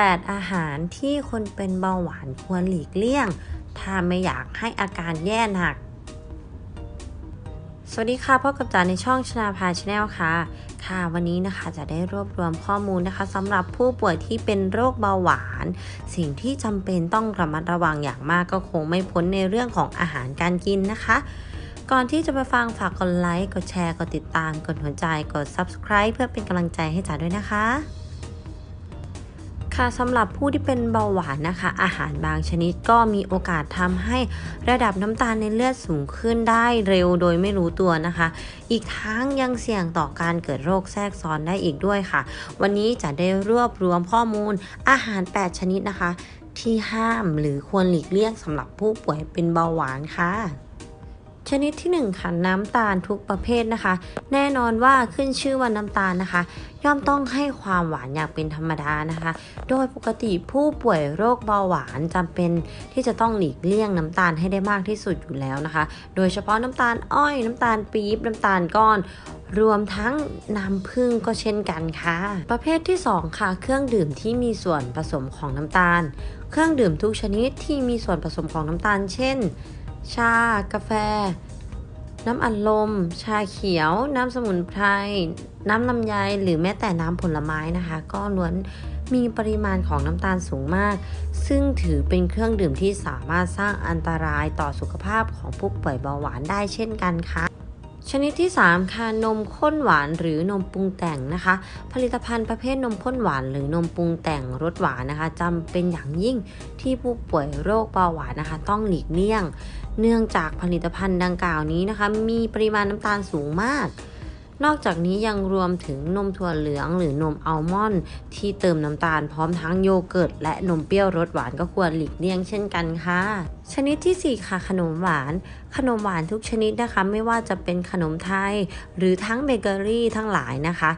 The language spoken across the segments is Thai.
8 อาหารที่คนเป็นเบาหวานควรหลีกเลี่ยง ถ้าไม่อยากให้อาการแย่หนัก สวัสดีค่ะพบกับจ๋าในช่องชนาภาชแนลค่ะ ค่ะวันนี้นะคะจะได้รวบรวมข้อมูลนะคะสำหรับผู้ป่วยที่เป็นโรคเบาหวาน สิ่งที่จำเป็นต้องระมัดระวังอย่างมากก็คงไม่พ้นในเรื่องของอาหารการกินนะคะก่อนที่จะไปฟังฝากกดไลค์ กดแชร์ กดติดตาม กดหัวใจ กด subscribe เพื่อเป็นกำลังใจให้จ๋าด้วยนะคะ ค่ะสำหรับผู้ที่เป็นเบาหวานนะคะ อาหารบางชนิดก็มีโอกาสทำให้ระดับน้ำตาลในเลือดสูงขึ้นได้เร็วโดยไม่รู้ตัวนะคะ อีกทั้งยังเสี่ยงต่อการเกิดโรคแทรกซ้อนได้อีกด้วยค่ะ วันนี้จะได้รวบรวมข้อมูลอาหาร 8 ชนิดนะคะ ที่ห้ามหรือควรหลีกเลี่ยงสำหรับผู้ป่วยเป็นเบาหวานค่ะ ชนิดที่ 1 ค่ะน้ำตาลทุกประเภทนะคะ แน่นอนว่าขึ้นชื่อว่าน้ำตาลนะคะ ย่อมต้องให้ความหวานอย่างเป็นธรรมดานะคะ โดยปกติผู้ป่วยโรคเบาหวานจำเป็นที่จะต้องหลีกเลี่ยงน้ำตาลให้ได้มากที่สุดอยู่แล้วนะคะ โดยเฉพาะน้ำตาลอ้อยน้ำตาลปี๊บน้ำตาลก้อน รวมทั้งน้ำผึ้งก็เช่นกันค่ะ ประเภทที่ 2 ค่ะ เครื่องดื่มที่มีส่วนผสมของน้ำตาล เครื่องดื่มทุกชนิดที่มีส่วนผสมของน้ำตาล เช่น ชา กาแฟ น้ำอัดลม ชาเขียว น้ำสมุนไพร น้ำลำไย หรือแม้แต่น้ำผลไม้นะคะ ก็ล้วนมีปริมาณของน้ำตาลสูงมาก ซึ่งถือเป็นเครื่องดื่มที่สามารถสร้างอันตรายต่อสุขภาพของผู้ป่วยเบาหวานได้เช่นกันค่ะ ชนิดที่ 3 ค่ะนมข้นหวานหรือนมปรุงแต่งนะคะ ผลิตภัณฑ์ประเภทนมข้นหวานหรือนมปรุงแต่งรสหวานนะคะจำเป็นอย่างยิ่งที่ผู้ป่วยโรคเบาหวานนะคะ ต้องหลีกเลี่ยง เนื่องจากผลิตภัณฑ์ดังกล่าวนี้นะคะ มีปริมาณน้ำตาลสูงมาก นอกจากนี้ยังรวมถึงนมถั่วเหลืองหรือนมอัลมอนด์ที่เติมน้ำตาลพร้อมทั้งโยเกิร์ตและนมเปรี้ยวรสหวานก็ควรหลีกเลี่ยงเช่นกันค่ะ ชนิดที่ 4 ค่ะ ขนมหวาน ขนมหวานทุกชนิดนะคะ ไม่ว่าจะเป็นขนมไทย หรือทั้งเบเกอรี่ทั้งหลายนะคะ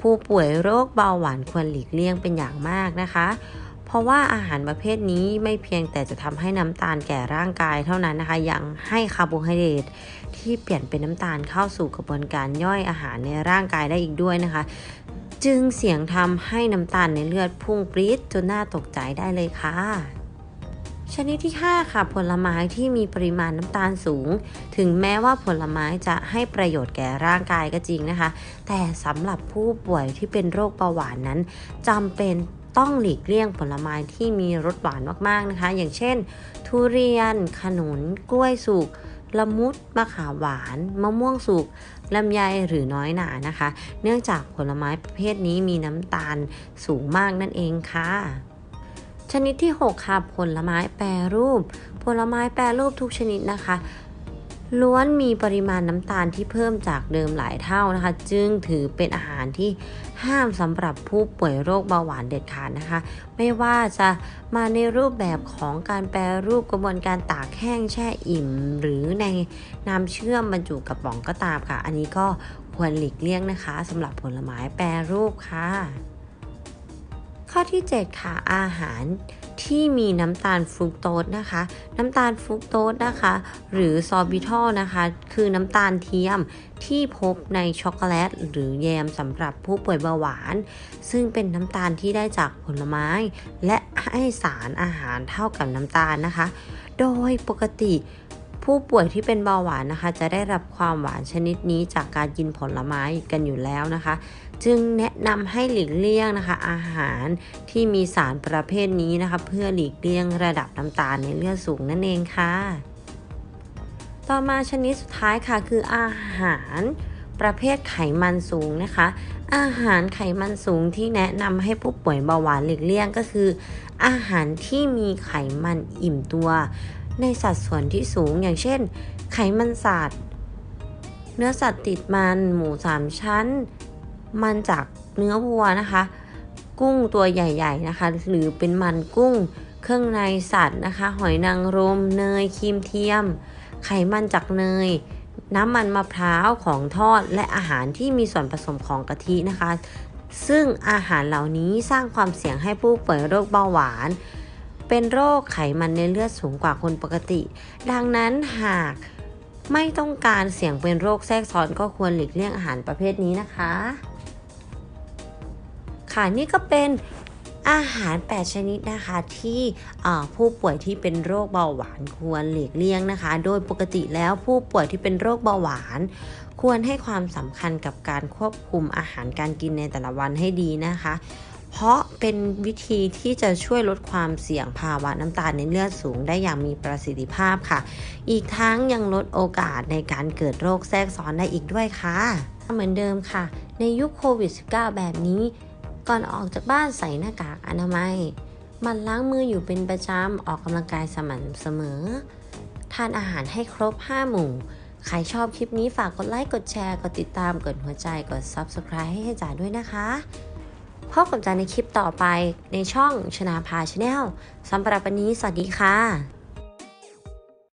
ผู้ป่วยโรคเบาหวานควรหลีกเลี่ยงเป็นอย่างมากนะคะ เพราะว่าอาหารประเภทนี้ไม่เพียงแต่จะทำให้น้ำตาลแก่ร่างกายเท่านั้นนะคะ ยังให้คาร์โบไฮเดรตที่เปลี่ยนเป็นน้ำตาลเข้าสู่กระบวนการย่อยอาหารในร่างกายได้อีกด้วยนะคะ จึงเสี่ยงทำให้น้ำตาลในเลือดพุ่งปรี๊ดจนน่าตกใจได้เลยค่ะชนิดที่ 5 ค่ะผลไม้ที่มีปริมาณน้ำตาลสูง ถึงแม้ว่าผลไม้จะให้ประโยชน์แก่ร่างกายก็จริงนะคะ แต่สำหรับผู้ป่วยที่เป็นโรคเบาหวานนั้นจำเป็น ต้องหลีกเลี่ยงผลไม้ที่มีรสหวานมากๆนะคะ อย่างเช่น ทุเรียน ขนุน กล้วยสุกละมุดมะขามหวาน มะม่วงสุกลำไยหรือน้อยหนานะคะ เนื่องจากผลไม้ประเภทนี้มีน้ำตาลสูงมากนั่นเองค่ะ ชนิดที่ 6 ค่ะ ผลไม้แปรรูป ผลไม้แปรรูปทุกชนิดนะคะ ล้วนมีปริมาณน้ำตาลที่เพิ่มจากเดิมหลายเท่านะคะ จึงถือเป็นอาหารที่ห้ามสำหรับผู้ป่วยโรคเบาหวานเด็ดขาดนะคะ ไม่ว่าจะมาในรูปแบบของการแปรรูปกระบวนการตากแห้งแช่อิ่ม หรือในน้ำเชื่อมบรรจุกระป๋องก็ตามค่ะ อันนี้ก็ควรหลีกเลี่ยงนะคะสำหรับผลไม้แปรรูปค่ะ ข้อที่ 7 ค่ะ อาหารที่มีน้ำตาลฟรุกโตสนะคะ น้ำตาลฟรุกโตสนะคะ หรือซอร์บิทอลนะคะ คือน้ำตาลเทียมที่พบในช็อกโกแลต หรือแยมสำหรับผู้ป่วยเบาหวาน ซึ่งเป็นน้ำตาลที่ได้จากผลไม้ และให้สารอาหารเท่ากับน้ำตาลนะคะ โดยปกติ ผู้ป่วยที่เป็นเบาหวานนะคะ จะได้รับความหวานชนิดนี้จากการกินผลไม้กันอยู่แล้วนะคะ จึงแนะนำให้หลีกเลี่ยงนะคะ อาหารที่มีสารประเภทนี้นะคะ เพื่อหลีกเลี่ยงระดับน้ำตาลในเลือดสูงนั่นเองค่ะ ต่อมาชนิดสุดท้ายค่ะคืออาหารประเภทไขมันสูงนะคะ อาหารไขมันสูงที่แนะนำให้ผู้ป่วยเบาหวานหลีกเลี่ยงก็คือ อาหารที่มีไขมันอิ่มตัว ในสัดส่วนที่สูงอย่างเช่น ไขมันสัตว์ เนื้อสัตว์ติดมันหมูสามชั้น มันจากเนื้อวัวนะคะ กุ้งตัวใหญ่ๆนะคะ หรือเป็นมันกุ้ง เครื่องในสัตว์นะคะ หอยนางรมเนยครีมเทียม ไขมันจากเนย น้ำมันมะพร้าวของทอดและอาหารที่มีส่วนผสมของกะทินะคะ ซึ่งอาหารเหล่านี้สร้างความเสี่ยงให้ผู้ป่วยโรคเบาหวาน เป็นโรคไขมันในเลือดสูงกว่าคนปกติ ดังนั้นหากไม่ต้องการเสี่ยงเป็นโรคแทรกซ้อนก็ควรหลีกเลี่ยงอาหารประเภทนี้นะคะ ค่ะนี่ก็เป็นอาหาร 8 ชนิดนะคะที่ผู้ป่วยที่เป็นโรคเบาหวานควรหลีกเลี่ยงนะคะ โดยปกติแล้วผู้ป่วยที่เป็นโรคเบาหวาน ควรให้ความสำคัญกับการควบคุมอาหารการกินในแต่ละวันให้ดีนะคะ เพราะเป็นวิธีที่จะช่วยลดความเสี่ยงภาวะน้ำตาลในเลือดสูงได้อย่างมีประสิทธิภาพค่ะ อีกทั้งยังลดโอกาสในการเกิดโรคแทรกซ้อนได้อีกด้วยค่ะ เหมือนเดิมค่ะ ในยุคโควิด -19 แบบนี้ ก่อนออกจากบ้านใส่หน้ากากอนามัยมันล้างมืออยู่เป็นประจำ ออกกำลังกายสม่ำเสมอ ทานอาหารให้ครบ 5 หมู่ ใครชอบคลิปนี้ฝากกดไลค์ กดแชร์ กดติดตาม กดหัวใจ กด Subscribe ให้ให้จ๋าด้วยนะคะ พบกับจันในคลิปต่อไปในช่องชนาพาชาแนลสำหรับวันนี้สวัสดีค่ะ